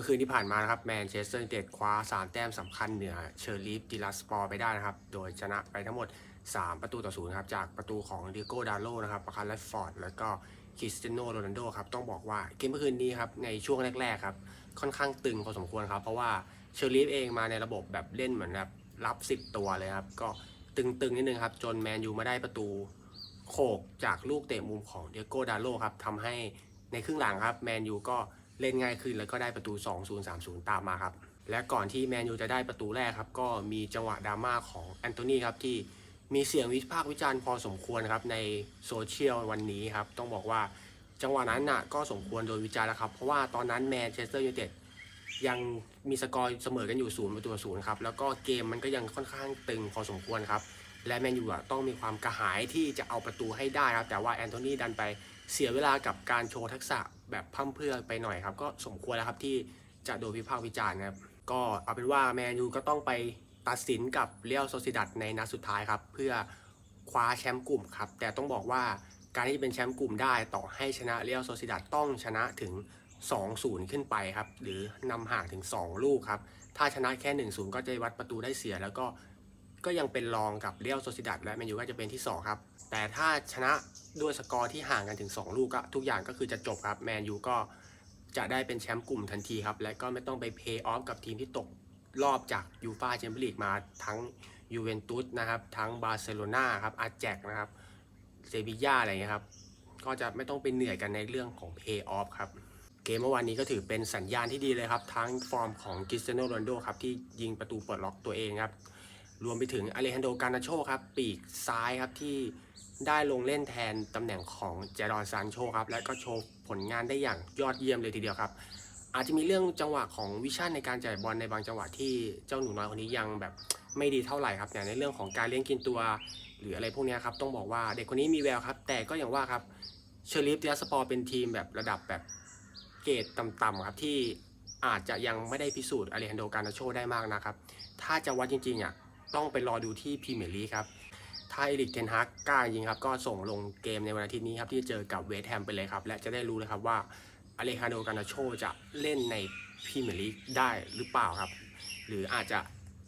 มื่อคืนที่ผ่านมานะครับแมนเชสเตอร์ยูไนเต็ดคว้า3แต้มสำคัญเหนือเชอร์ลีฟดิลัสปอร์ไปได้นะครับ โดยชนะไปทั้งหมด 3 ประตูต่อศูนย์ครับ จากประตูของเดียโก้ดาโลนะครับประคันแรฟอร์ด แล้วก็คริสเตียโนโรนัลโดครับ ต้องบอกว่าเกมเมื่อคืนนี้ครับ ในช่วงแรก ๆ ครับ ค่อนข้างตึงพอสมควรครับ เพราะว่าเชอร์ลีฟเองมาในระบบแบบเล่นเหมือนแบบรับ 10 ตัวเลยครับ ก็ตึง ๆ นิดนึงครับ จนแมนยูมาได้ประตูโขกจากลูกเตะมุมของเดียโก้ดาโลครับทำให้ในครึ่งหลังครับแมนยูก็ เล่นง่ายขึ้นแล้วก็ได้ประตู 2-0-3-0 ตามมาครับ และก่อนที่แมนยูจะได้ประตูแรกครับก็มีจังหวะดราม่าของแอนโทนีครับที่มีเสียงวิพากษ์วิจารณ์พอสมควรครับในโซเชียลวันนี้ครับต้องบอกว่าจังหวะนั้นน่ะก็สมควรโดนวิจารณ์แล้วครับ เพราะว่าตอนนั้นแมนเชสเตอร์ยูไนเต็ดยังมีสกอร์เสมอกันอยู่ศูนย์ประตูศูนย์ครับแล้วก็เกมมันก็ยังค่อนข้างตึงพอสมควรครับ และแมนยูอะต้องมีความกระหายที่จะเอาประตูให้ได้ครับ แต่ว่าแอนโทนีดันไปเสียเวลากับการโชว์ทักษะแบบพร่ำเพื่อไปหน่อยครับ ก็สมควรแล้วครับที่จะโดนวิพากษ์วิจารณ์ครับก็เอาเป็นว่าแมนยูก็ต้องไปตัดสินกับเรียลโซซิดัดในนัดสุดท้ายครับ เพื่อคว้าแชมป์กลุ่มครับ แต่ต้องบอกว่าการที่จะเป็นแชมป์กลุ่มได้ต่อให้ชนะเรียลโซซิดัดต้องชนะถึง 2-0 ขึ้นไปครับ หรือนำห่างถึง 2 ลูกครับ ถ้าชนะแค่ 1-0 ก็จะวัดประตูได้เสียแล้วก็ ก็ยังเป็นรองกับเรียลโซซิดัดและแมนยูก็จะเป็นที่ 2 ครับ แต่ถ้าชนะด้วยสกอร์ที่ห่างกันถึง 2 ลูกก็ทุกอย่างก็คือจะจบครับแมนยูก็จะได้เป็นแชมป์กลุ่มทันทีครับ และก็ไม่ต้องไปเพย์ออฟกับทีมที่ตกรอบจากยูฟาแชมเปี้ยนลีกมาทั้งยูเวนตุสนะครับ ทั้งบาร์เซโลนาครับอาแจกนะครับเซบีย่าอะไรเงี้ยครับ ก็จะไม่ต้องไปเหนื่อยกันในเรื่องของเพย์ออฟครับ เกมเมื่อวานนี้ก็ถือเป็นสัญญาณที่ดีเลยครับ ทั้งฟอร์มของคริสเตียโนโรนโดครับ ที่ยิงประตูเปลดล็อกตัวเองครับ รวมไปถึงอเลฮันโดการนาโชครับ ปีกซ้ายครับที่ได้ลงเล่นแทนตำแหน่งของเจรอนซานโชครับ และก็โชว์ผลงานได้อย่างยอดเยี่ยมเลยทีเดียวครับ อาจจะมีเรื่องจังหวะของวิชั่นในการจ่ายบอลในบางจังหวะที่เจ้าหนูน้อยคนนี้ยังแบบไม่ดีเท่าไหร่ครับอย่างในเรื่องของการเลี้ยงกินตัว หรืออะไรพวกนี้ครับต้องบอกว่าเด็กคนนี้มีแววครับ แต่ก็อย่างว่าครับเชอริฟเตียสปอร์เป็นทีมแบบระดับแบบเกรดต่ำๆครับที่อาจจะยังไม่ได้พิสูจน์อเลฮันโดการนาโชได้มากนะครับ ถ้าจะวัดจริงๆอะ ต้องไปรอดูที่พรีเมียร์ลีกครับ ถ้าเอริกเทนฮากกล้าจริงครับก็ส่งลงเกมในวันอาทิตย์นี้ครับที่จะเจอกับเวสต์แฮมไปเลยครับ และจะได้รู้เลยครับว่าอเลฮันโดการนาโชจะเล่นในพรีเมียร์ลีกได้หรือเปล่าครับ หรืออาจจะ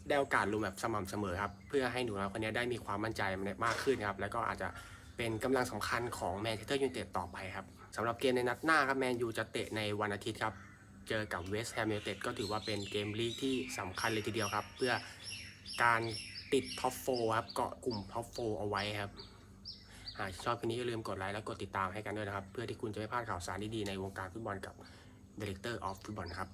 ได้โอกาสลงแบบสม่ำเสมอครับ เพื่อให้หนูน้อยคนนี้ได้มีความมั่นใจมากขึ้นครับ แล้วก็อาจจะเป็นกำลังสำคัญของแมนเชสเตอร์ยูไนเต็ดต่อไปครับสำหรับเกมในนัดหน้าครับแมนยูจะเตะในวันอาทิตย์ครับ เจอกับเวสต์แฮมยูไนเต็ดก็ถือว่าเป็นเกมลีกที่สำคัญเลยทีเดียวครับ เพื่อ การติดท็อปโฟครับ เกาะกลุ่มท็อปโฟเอาไว้ครับหากชอบคลิปนี้อย่าลืมกดไลค์และกดติดตามให้กันด้วยนะครับ เพื่อที่คุณจะไม่พลาดข่าวสารดีๆในวงการฟุตบอลกับ Director of Football ครับ